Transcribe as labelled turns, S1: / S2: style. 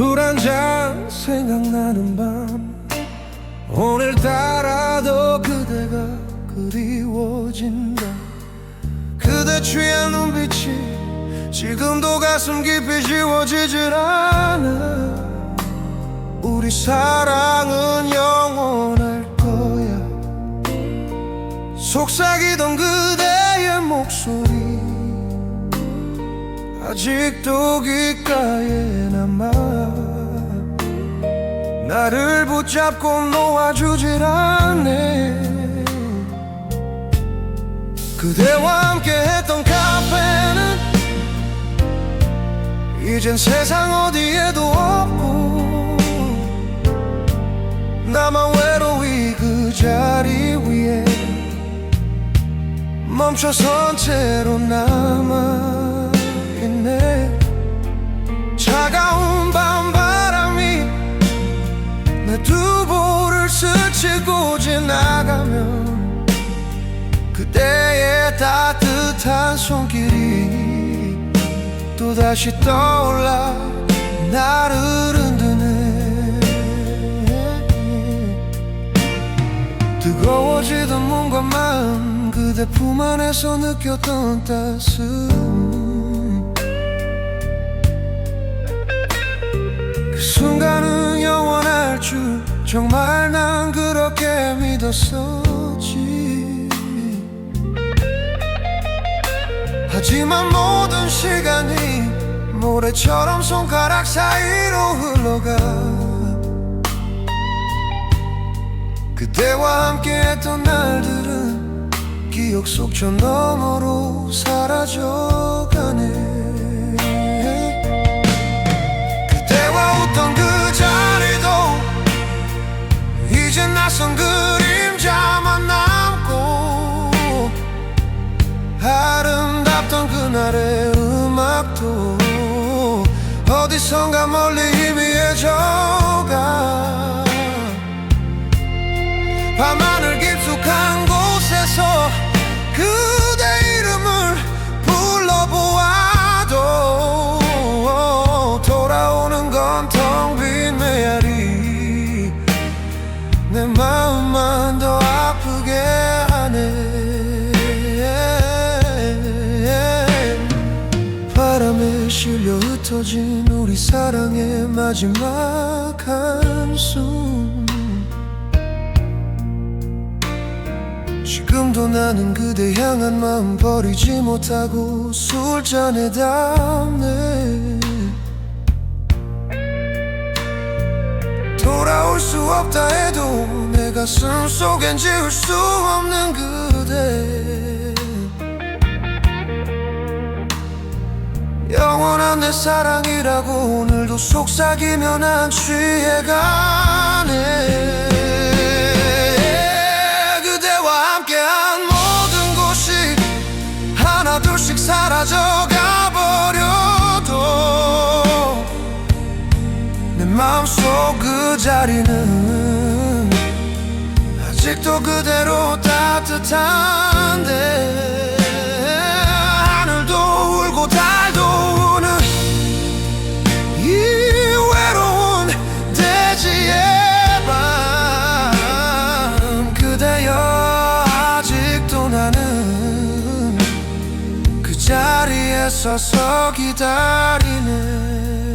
S1: 술 한잔 생각나는 밤. 오늘따라도 그대가 그리워진다 그대 취한 눈빛이 지금도 가슴 깊이 지워지질 않아. 우리 사랑은 영원할 거야. 속삭이던 그대의 목소리. 아직도 귓가에 남아. 나를 붙잡고 놓아주질 않네. 그대와 함께 했던 카페는 이젠 세상 어디에도 없고 나만 외로이 그 자리 위에 멈춰선 채로 남아있네 그대의 따뜻한 손길이 또다시 떠올라 나를 흔드네. 뜨거워지던 몸과 마음 그대 품 안에서 느꼈던 따스움. 그 순간은 영원할 줄 정말 난 그렇게 믿었었 하지만 모든 시간이 모래처럼 손가락 사이로 흘러가. 그대와 함께했던 날들은 기억 속 저 너머로 사라져가네 음악도 어디선가 멀리 희미해져가. 밤하늘 깊숙한 곳에서 그대 이름을 불러보아도 돌아오는 건 텅 빈 메아리. 내마 실려 흩어진 우리 사랑의 마지막 한숨. 지금도 나는 그대 향한 마음 버리지 못하고 술잔에 담네. 돌아올 수 없다 해도 내 가슴 속엔 지울 수 없는 사랑이라고 오늘도 속삭이며 난 취해가네. 그대와 함께한 모든 곳이 하나 둘씩 사라져가 버려도 내 마음속 그 자리는 아직도 그대로 따뜻한 서서 기다리네